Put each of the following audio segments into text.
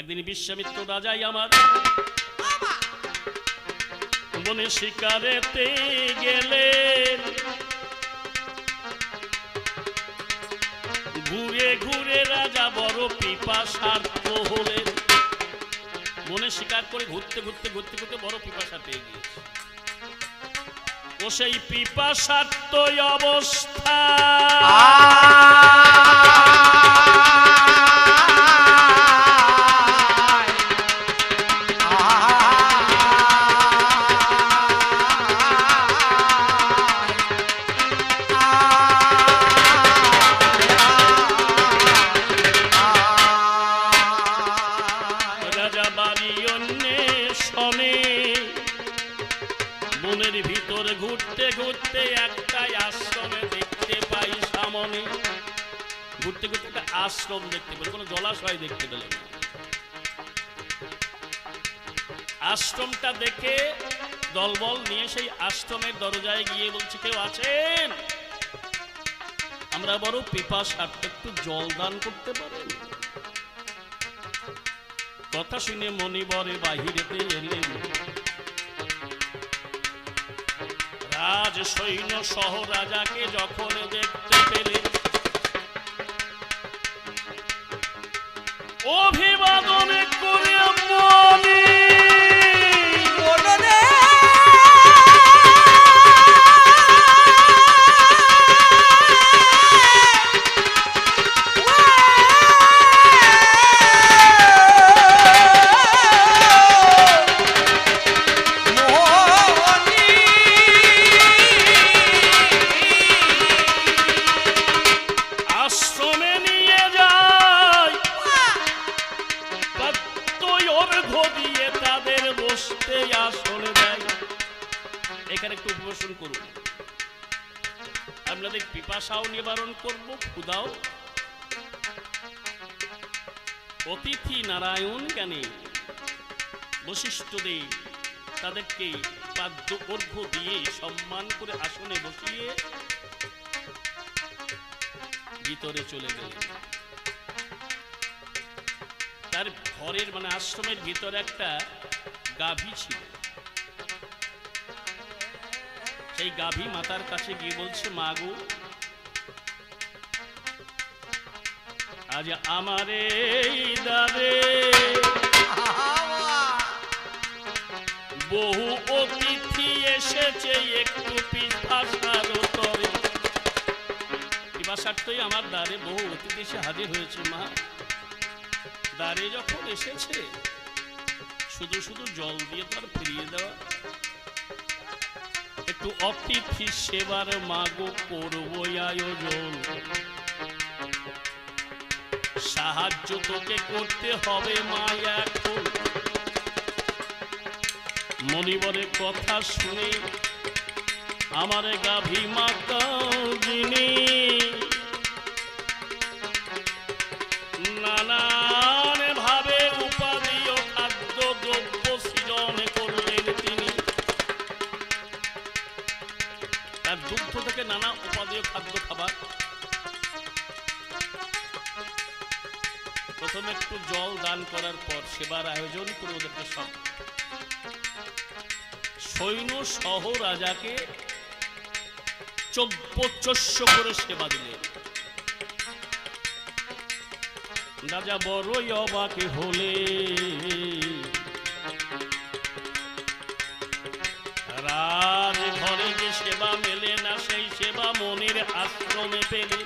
একদিন বিশ্বামিত্র রাজাই আমার বনে শিকারেতে গেলেন ঘুরে ঘুরে রাজা বড় পিপাসার্থ হলেন। মনে শিকার করে ঘুরতে ঘুরতে ঘুরতে ঘুরতে বড় পিপাসা পেয়ে গিয়েছে। ও সেই পিপাসার্থ অবস্থা। বনের ভিতরে ঘুরতে ঘুরতে একটাই আশ্রমে দেখতে পাই সামনে। ঘুরতে ঘুরতে একটা আশ্রম দেখতে পেল কোনো জলাশয় দেখতে পেলেন না। আশ্রমটা দেখে দলবল নিয়ে সেই আশ্রমের দরজায় গিয়ে বলছে, কেউ আছেন? আমরা বড় পিপাসার্থ একটু জল দান করতে পারেন। কথা শুনে মণিবরে বাহিরেতে এলেন। রাজ সৈন্য সহ রাজাকে যখন দেখতে পেলেন অভিবাদনে করে তার ঘরের মানে আশ্রমের ভিতরে একটা গাভী ছিল। সেই গাভী মাতার কাছে গিয়ে বলছে মাগো আজ আমার এই দ্বারে বহু অতিথি এসেছে, একটু পিঠাসার তরে আমার দ্বারে বহু অতিথি এসে হাজির হয়েছে, মা। দ্বারে যখন এসেছে, শুধু শুধু জল দিয়ে তার ফিরিয়ে দেওয়া। একটু অতিথি সেবার মাগো করব আয়োজন। সাহায্য তোকে করতে হবে মা এখন। মনিবরের কথা শুনে আমার গাভী মাতা নানান নানা উপাদেয় খাদ্য খাবার। প্রথমে একটু জল দান করার পর সেবার আয়োজন করে ওদেরকে সব। সৈন্য সহ রাজাকে চব্বচস্য করে সেবা দিলেন। রাজা বড়ই অবাকে হলে আশ্রমে পেলে।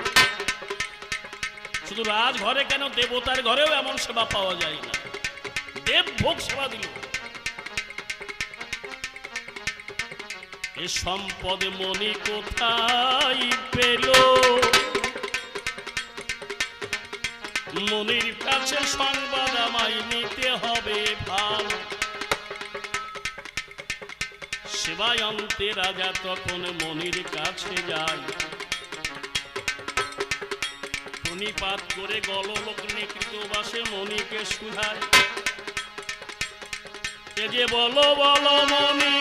শুধু রাজ ঘরে কেন দেবতার ঘরেও এমন সেবা পাওয়া যায় না? দেব ভোগ সেবা দিল। এ সম্পদ মনি কোথায় পেল? মনির কাছে সংবাদ আমায় নিতে হবে ভালো। সেবায় অন্তে রাজা তখন মনির কাছে যায়। প্রণিপাত করে গললোক নিকৃত বাসে মণিকে সুধায়। এ যে বলো বলো মনি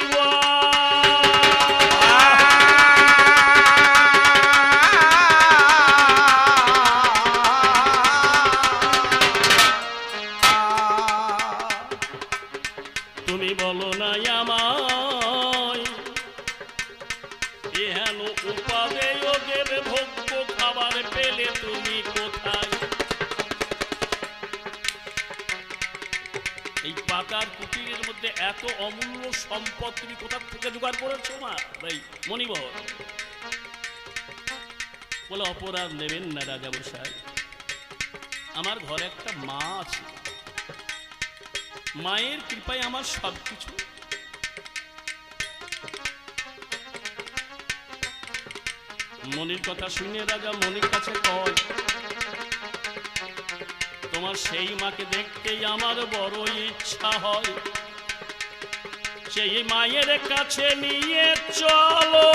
অপরাধ নেবেন না রাজা মশাই আমার ঘরে একটা মা আছে। মায়ের কৃপায় আমার সব কিছু মনির কথা শুনে রাজা মনির কাছে কয়, তোমার সেই মাকে দেখতেই আমার বড় ইচ্ছা হয়। সেই মায়ের কাছে নিয়ে চলো।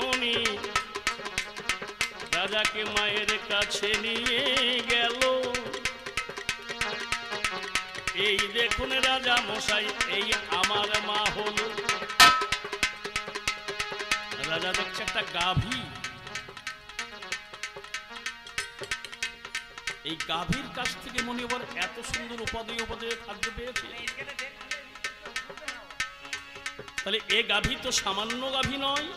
মনি রাজাকে মায়ের কাছে নিয়ে গেল। এই দেখুন রাজা মশাই, এই আমার মা হলো। রাজা দেখছে একটা গাভী। এই গাভীর কাছ থেকে মনে এবার এত সুন্দর উপাদেয় উপাদেয় খাদ্য পেয়েছে। তাহলে এ গাভী তো সামান্য গাভী নয়।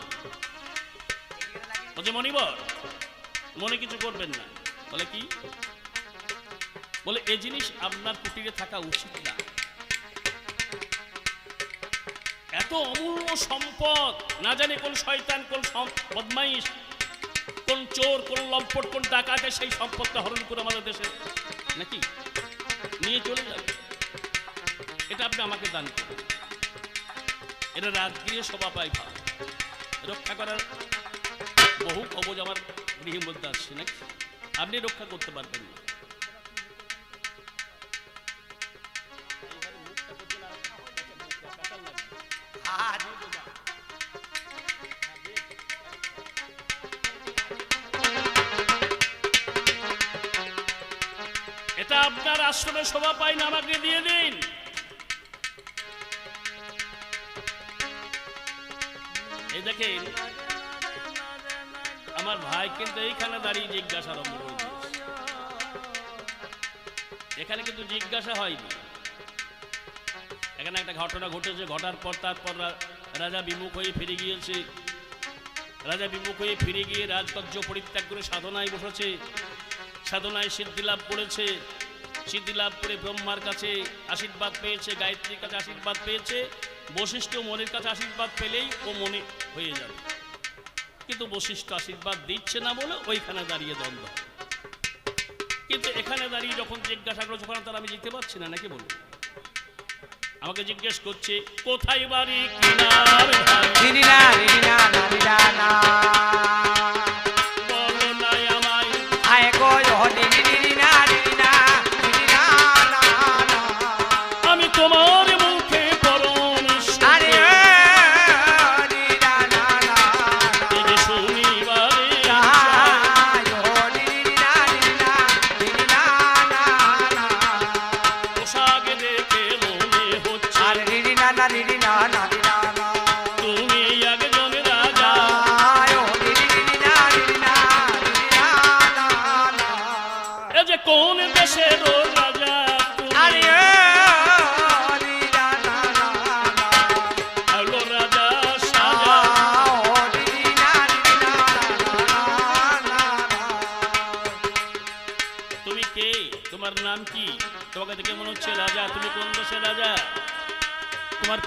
বলছে মনিবর মনে কিছু করবেন না। বলে কি? বলে, এ জিনিস আপনার কুটিরে থাকা উচিত না। এত অমূল্য সম্পদ, না জানি কোন শয়তান, কোন বদমাইশ, কোন চোর, কোন লম্পট, কোন ডাকাতে সেই সম্পদটা হরণ করে আমাদের দেশে। নাকি? নিয়ে চলে যাবে এটা আপনি আমাকে দান করুন। এটা রাজগৃহে শোভা পাই ভাব রক্ষা করার বহু কবজ আমার গৃহের মধ্যে আসছে নাকি? আপনি রক্ষা করতে পারবেন না। এটা আপনার আশ্রমে শোভা পাই না, আমাকে দিয়ে দিন। এই দেখেন ভাই, কিন্তু এইখানে দাঁড়িয়ে জিজ্ঞাসা এখানে কিন্তু জিজ্ঞাসা হয়নি। এখানে একটা ঘটনা ঘটেছে, ঘটার পর তারপর রাজা বিমুখ হয়ে ফিরে গিয়েছে। রাজা বিমুখ হয়ে ফিরে গিয়ে রাজকার্য পরিত্যাগ করে সাধনায় বসেছে। সাধনায় সিদ্ধি লাভ করেছে। সিদ্ধি লাভ করে ব্রহ্মার কাছে আশীর্বাদ পেয়েছে, গায়ত্রীর কাছে আশীর্বাদ পেয়েছে। বশিষ্ঠ মনের কাছে আশীর্বাদ পেলেই ও মনে হয়ে যাবে। কিন্তু বশিষ্ঠ আশীর্বাদ দিচ্ছে না বলে ওইখানে দাঁড়িয়ে দ্বন্দ্ব। কিন্তু এখানে দাঁড়িয়ে যখন জিজ্ঞাসা করছে তখন তারা আমি যেতে পারছি না, নাকি বলুন? আমাকে জিজ্ঞেস করছে, কোথায় বাড়ি কিনার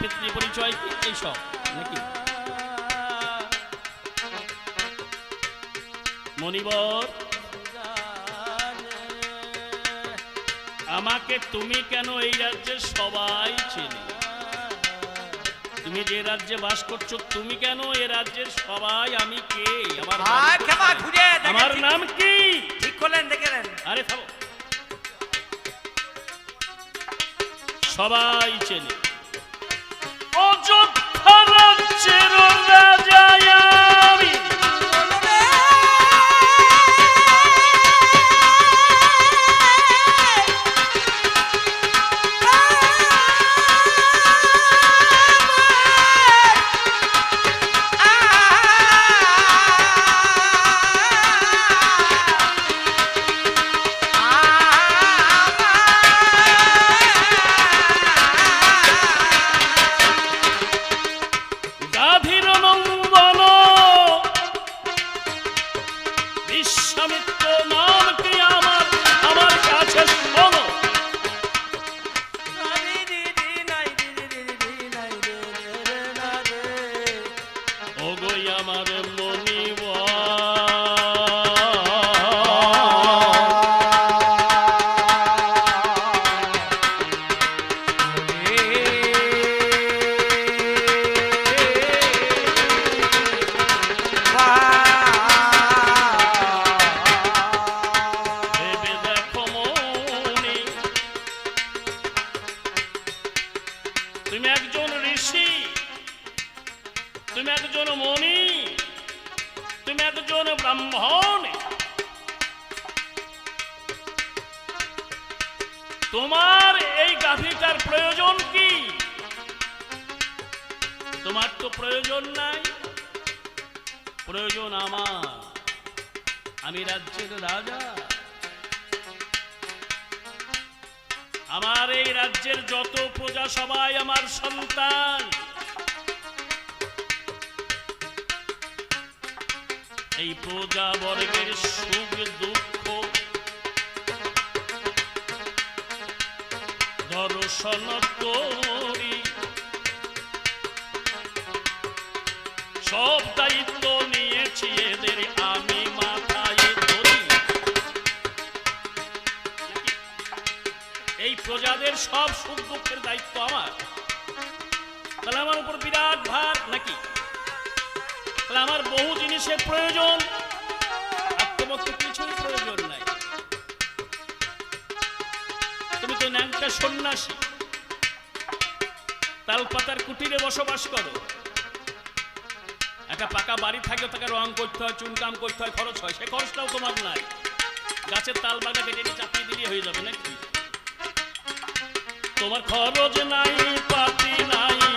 পিতৃ পরিচয় কি এইসব নাকি? আমাকে তুমি কেন এই রাজ্যের সবাই চেনে? তুমি যে রাজ্যে বাস করছ তুমি কেন এ রাজ্যের সবাই আমি কে? আমার আমার নাম কি? ঠিক করলেন দেখলেন আরে থামো। সবাই চেনে। রাজা আমি তুমি একজন মণি তুমি একজন ব্রাহ্মণ। তোমার এই গাভীটার প্রয়োজন কি? তোমার তো প্রয়োজন নাই, প্রয়োজন আমার। আমি রাজ্যের রাজা। আমার এই রাজ্যের যত প্রজা সবাই আমার সন্তান। এই প্রজা বর্গের সুখ দুঃখ। দর্শন করি। সব দায়িত্ব নিয়েছি এদের, আমি মাথায় ধরি। এই প্রজাদের সব সুখ দুঃখের দায়িত্ব আমার। তাহলে আমার উপর বিরাট ভার, নাকি? আমার বহু জিনিসের প্রয়োজন। কিছুই প্রয়োজন নাই। তুমি তো ন্যাংটা সন্ন্যাসী। তালপাতার কুটিরে বসবাস করো। একটা পাকা বাড়ি থাকলে তাকে রং করতে হয়, চুনকাম করতে হয়, খরচ হয়, সে খরচটাও তোমার নাই। গাছের তাল বাগা নিয়ে চাপিয়ে দিলে হয়ে যাবে নাকি? তোমার খরচ নাই, পাতি নাই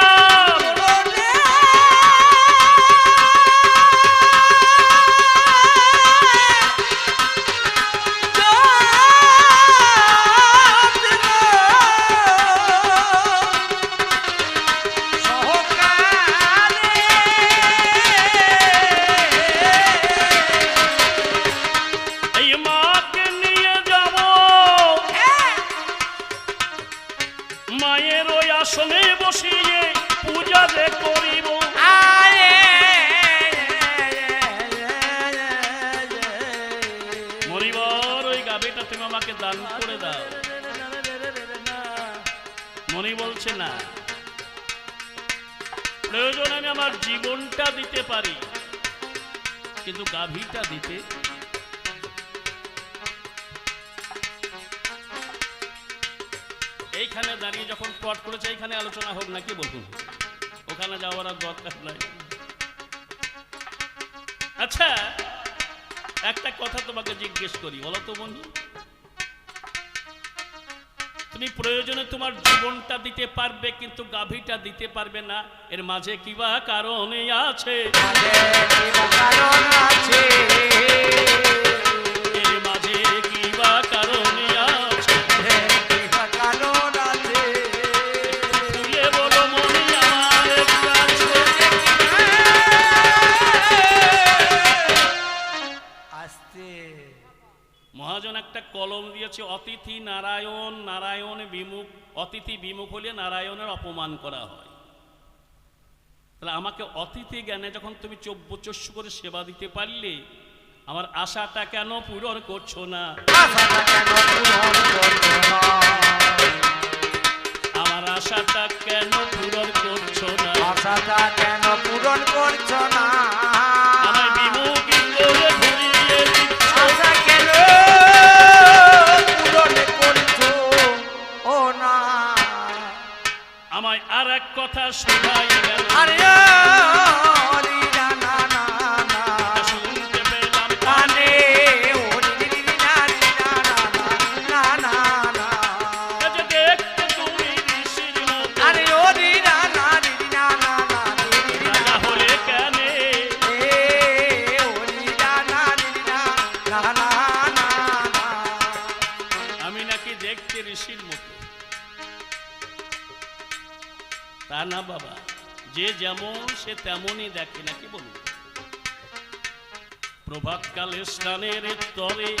আসনে বসিয়ে পূজা যে করিব। মরিবর ওই গাবিটা তুমি আমাকে দান করে দাও। মনি বলছে না। প্রয়োজন আমি আমার জীবনটা দিতে পারি। কিন্তু গাভীটা দিতে দাঁড়িয়ে যখন প্লট করেছে এইখানে আলোচনা হোক নাকি বলুন ওখানে যাওয়ার আর দরকার নাই। আচ্ছা একটা কথা তোমাকে জিজ্ঞেস করি, বলো তো বন্ধু। তুমি প্রয়োজনে তোমার জীবনটা দিতে পারবে, কিন্তু গাভীটা দিতে পারবে না। এর মাঝে কিবা কারণে আছে? কলম দিয়েছে অতিথি নারায়ণ নারায়ণ বিমুখ অতিথি বিমুখ হলে নারায়ণের অপমান করা হয়। তাহলে আমাকে অতিথি জ্ঞানে যখন তুমি চব্বচস্য করে সেবা দিতে পারলে আমার আশাটা কেন পূরণ করছ না? আশাটা কেন পূরণ করছ না? আমার আশাটা কেন পূরণ করছ না? আশাটা কেন পূরণ করছ না? এক কথা তেমনই দেখে নাকি বলুন? প্রভাতকালে স্নানের তরে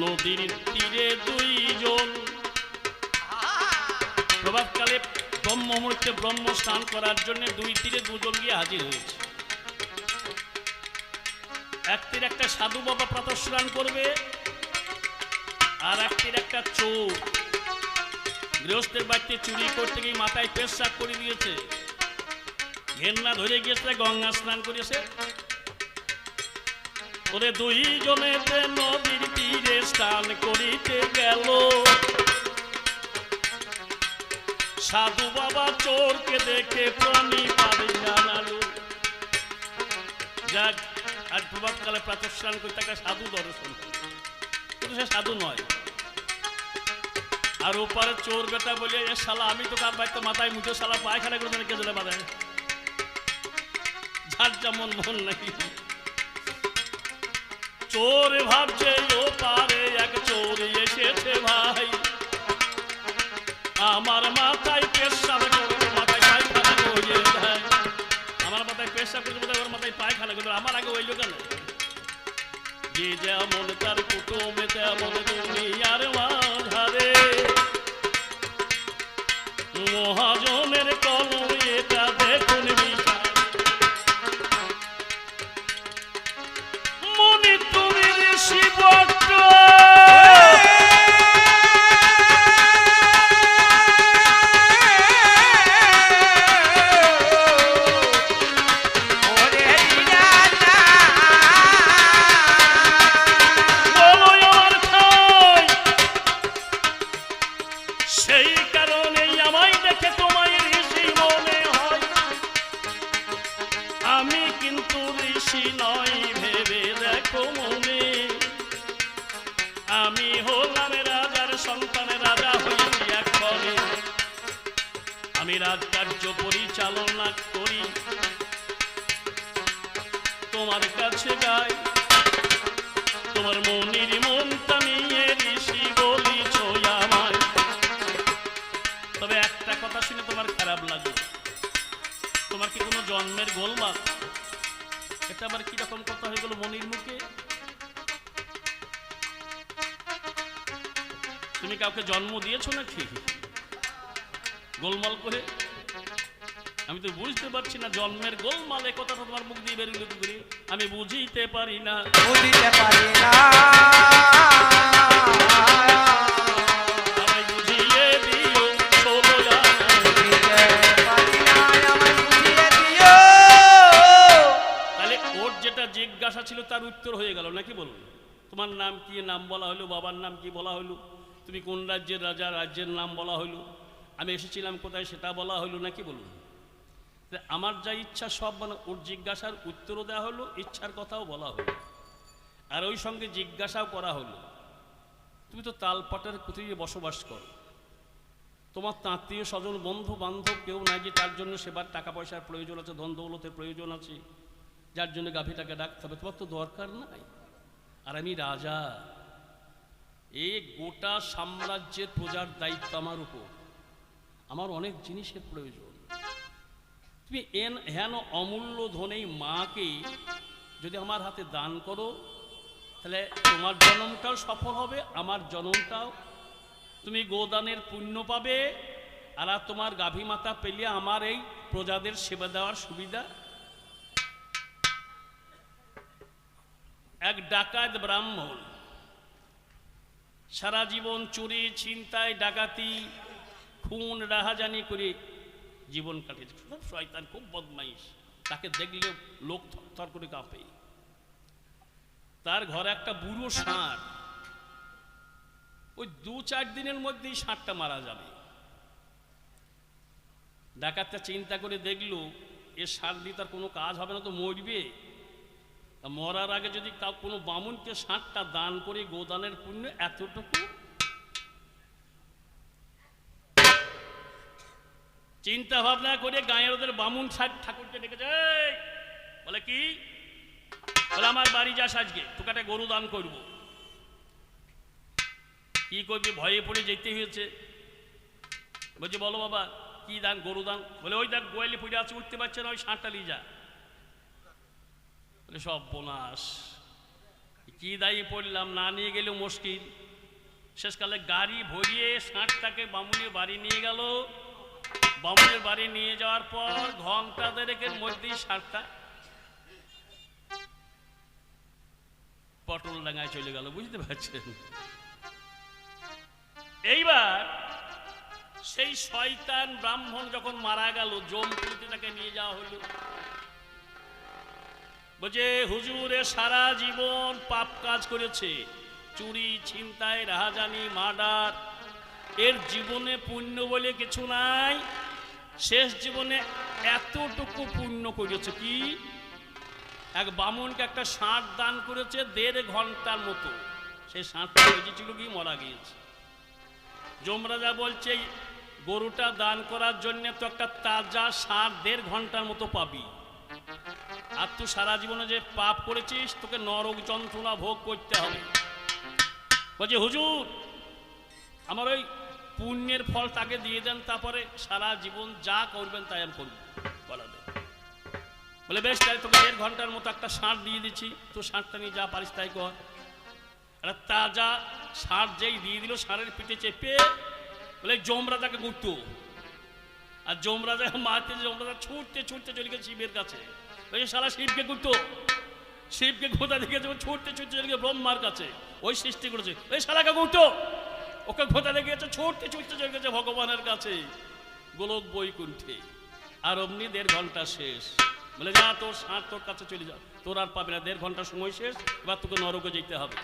নদীর তীরে দুইজন। প্রভাতকালে ব্রহ্ম মুহূর্তে ব্রহ্ম স্নান করার জন্য দুই তীরে দুজন গিয়ে হাজির হয়েছে। এক তীর একটা সাধু বাবা প্রাতঃ স্নান করবে আর এক তীর একটা চোর। গৃহস্থের বাড়িতে চুরি করতে গিয়ে মাথায় পেশাক করে দিয়েছে। ঘেন্না ধরে গিয়েছে, গঙ্গা স্নান করেছে। ওরে দুইজনেতে নদীর তীরে স্নান করিতে গেল। সাধু বাবা চোরকে দেখে প্রণিপাত জানালো। যাক, আজ প্রভাতকালে প্রাতঃ স্নান করতে সাধু দর্শন। কিন্তু সে সাধু নয়। আর ওপারে চোর বেটা বলে এ শালা, আমি তো কার বাড়িতে মাথায় মুঠো শালা, পায়খানা করে কে দিলে মাথায় যার যেমন মন নাকি চোর ভাবছে, ও পারে, এক চোর এসেছে ভাই। আমার মাথায় পেশাব করবে মাথায় পায়খানা করে দেয়। আমার মাথায় পেশাব করবে বোধহয় ওর মাথায় পায়খানা করবে আমার আগে ওই কেন যে যেমন তার কুটুমে, তেমন দুনিয়ার মাঝারে মহাজনের কলম তুমি কাউকে জন্ম দিয়েছ নাকি? গোলমাল করে? আমি তো বুঝতে পারছি না জন্মের গোলমাল এ কথাটা তোমার মুখ দিয়ে কি করে আমি বুঝিতে পারি না। বুঝিতে পারি না। জিজ্ঞাসা ছিল তার উত্তর হয়ে গেল নাকি বলুন? তোমার নাম কি নাম বলা হলো বাবার নাম কি বলা হলো? তুমি কোন রাজ্যের রাজা, রাজ্যের নাম বলা হলো আমি এসেছিলাম কোথায় সেটা বলা হলো নাকি বলুন? আমার যা ইচ্ছা সব মানে ওর জিজ্ঞাসার উত্তরও দেওয়া হলো ইচ্ছার কথাও বলা হলো আর ওই সঙ্গে জিজ্ঞাসাও করা হলো তুমি তো তালপাটের পৃথিবী বসবাস করো। তোমার তাঁতীয় স্বজন, বন্ধু বান্ধব কেউ নাই যে তার জন্য সেবার টাকা পয়সার প্রয়োজন আছে, ধন দৌলতের প্রয়োজন আছে, যার জন্য গাভীটাকে ডাকতে হবে। তোমার তো দরকার নাই। আর আমি রাজা এই গোটা সাম্রাজ্যের প্রজার দায়িত্ব আমার উপর। আমার অনেক জিনিসের প্রয়োজন। তুমি এন হেন অমূল্য ধন এই মাকে যদি আমার হাতে দান করো, তাহলে তোমার জন্মটাও সফল হবে, আমার জন্মটাও। তুমি গোদানের পুণ্য পাবে, আর আর তোমার গাভী মাতা পেলে আমার এই প্রজাদের সেবা দেওয়ার সুবিধা। এক ডাকাত ব্রাহ্মণ সারা জীবন চুরি, ছিনতাই, ডাকাতি, খুন, রাহাজানি করে জীবন কাটিয়েছে। শয়তান খুব বদমাইশ। তাকে দেখলে লোক থরথর করে কাঁপে। তার ঘরে একটা বুড়ো ষাঁড়। ওই দু চার দিনের মধ্যেই ষাঁড়টা মারা যাবে। ডাকাতটা চিন্তা করে দেখল, এ ষাঁড় দিয়ে তার কোনো কাজ হবে না তো মরবে? তা মরার আগে যদি কাউ কোনো বামুনকে ষাঁড়টা দান করে, গোদানের পুণ্য এতটুকু? চিন্তা ভাবনা করে গায়ের ওদের বামুন ষাট ঠাকুরকে ডেকেছে! বলে, কি? বলে, আমার বাড়ি যাস আজকে, তোকে একটা গরু দান করব। কি করবি? ভয়ে পড়ে যেতে হয়েছে। বলছি, বলো বাবা, কি দান? গরু দান? বলে, ওই দেখ, গোয়ালি পড়ে আছে, উঠতে পারছে না, ওই ষাঁড়টা নিয়ে যা। সব বোনাস। কি দায়ী পড়লাম, না নিয়ে গেলেও মুশকিল। শেষকালে গাড়ি ভরিয়ে ষাঁড়টাকে বামুনের বাড়ি নিয়ে গেল। বামুনের বাড়ি নিয়ে যাওয়ার পর ঘণ্টা দেড়েকের মধ্যেই ষাঁড়টা পটল ডাঙায় চলে গেল, বুঝতে পারছেন? এইবার সেই শয়তান ব্রাহ্মণ যখন মারা গেল জমপুরিতে তাকে নিয়ে যাওয়া হলো। বলছে, হুজুরে সারা জীবন পাপ কাজ করেছে। চুরি, ছিনতাই, রাহাজানি, মার্ডার। এর জীবনে পুণ্য বলে কিছু নাই। শেষ জীবনে এতটুকু পুণ্য করেছে কি? এক বামুনকে একটা ষাঁড় দান করেছে দেড় ঘণ্টার মতো। সেই ষাঁড়টা বেঁচেছিল কি, মারা গিয়েছে। যমরাজা বলছে, গরুটা দান করার জন্য তো একটা তাজা ষাঁড় দেড় ঘণ্টার মতো পাবি। আর তুই সারা জীবনে যে পাপ করেছিস, তোকে নরক যন্ত্রণা ভোগ করতে হবে। বলছে, হুজুর, আমার ওই পুণ্যের ফল তাকে দিয়ে দেন, তারপরে সারা জীবন যা করবেন তাই আমি করব। বলাবে বলে, বেশ তাই তোকে দেড় ঘণ্টার মতো একটা ষাঁড় দিয়ে দিচ্ছি। তো ষাঁড়টা নিয়ে যা পারিস তাই কর। একটা তাজা ষাঁড় যেই দিয়ে দিল ষাঁড়ের পিঠে চেপে, বলে জমরা তাকে ঘুরতো আর যমরাজা মারতে যমরাজা ছুটতে ছুটতে চলে গেছে শিবের কাছে। ওই সারা শিবকে ঘুরতো শিবকে ঘোতা দেখে যখন ছুটতে ছুটতে চলে গেছে ব্রহ্মার কাছে, ওই সৃষ্টি করেছে। ওই সারাকে ঘুরতো ওকে ঘোতা দেখে গেছে ছুটতে ছুটতে চলে গেছে ভগবানের কাছে। গোলক বৈকুণ্ঠে। আর অমনি দেড় ঘণ্টা শেষ। বলে, যা তোর সাঁত তোর কাছে চলে যা। তোর আর পাবে না। দেড় ঘণ্টা সময় শেষ। এবার তোকে নরকে যেতে হবে।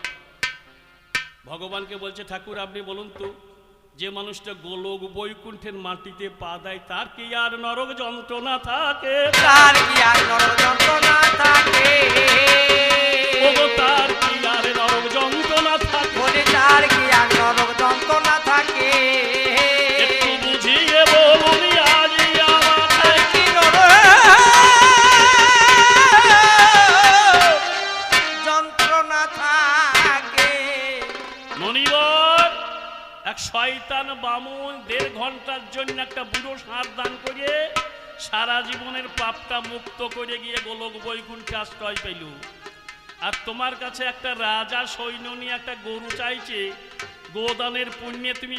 ভগবানকে বলছে, ঠাকুর, আপনি বলুন তো যে মানুষটা গোলক বৈকুণ্ঠের মাটিতে পা দেয় তার কি আর নরক যন্ত্রণা থাকে? তার কি আর নরক যন্ত্রণা থাকে? তার কি আর নরক যন্ত্রণা থাকে? তার কি আর নরক যন্ত্রণা থাকে? শয়তান বামুন দেড় ঘণ্টার জন্য একটা বুড়ো সার দান করে সারা জীবনের পাপটা মুক্ত করে গিয়ে গোলক বৈকুণ্ঠে আশ্রয় পেল। আর তোমার কাছে একটা রাজা সৈন্য নিয়ে একটা গরু চাইছে, গোদানের পুণ্যে তুমি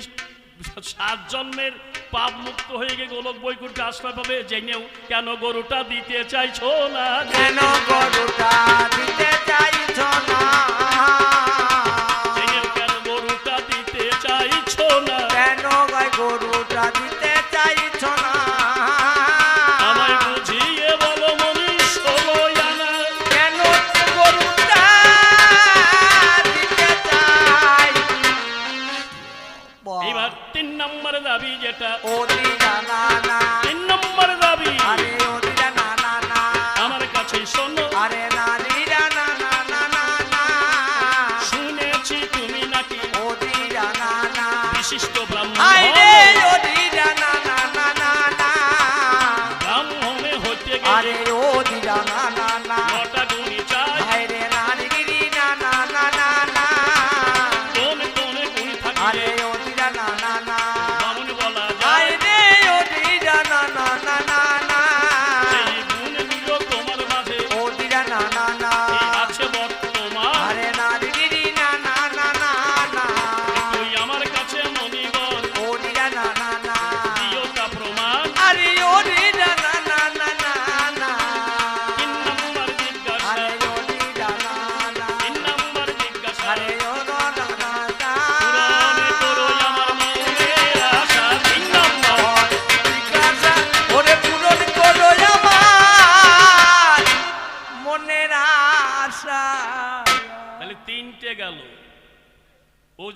সাত জন্মের পাপ মুক্ত হয়ে গিয়ে গোলক বৈকুণ্ঠে আশ্রয় পাবে। জেনেও কেন গরুটা দিতে চাইছো না? কেন গরুটা দিতে চাইছ না?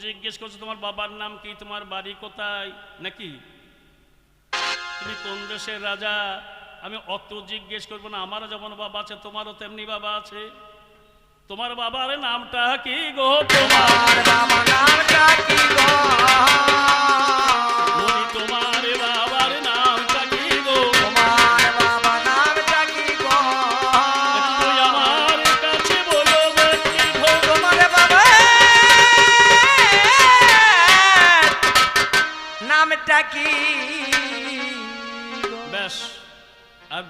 জিজ্ঞেস করছ, তোমার বাবার নাম কি? তোমার বাড়ি কোথায়? নাকি? তুমি কোন দেশের রাজা? আমি অত জিজ্ঞেস করব না। আমারও যেমন বাবা আছে, তোমারও তেমনি বাবা আছে। তোমার বাবার নামটা কি গো? তোমার বাবার নামটা কি গো? কি গো? ব্যাস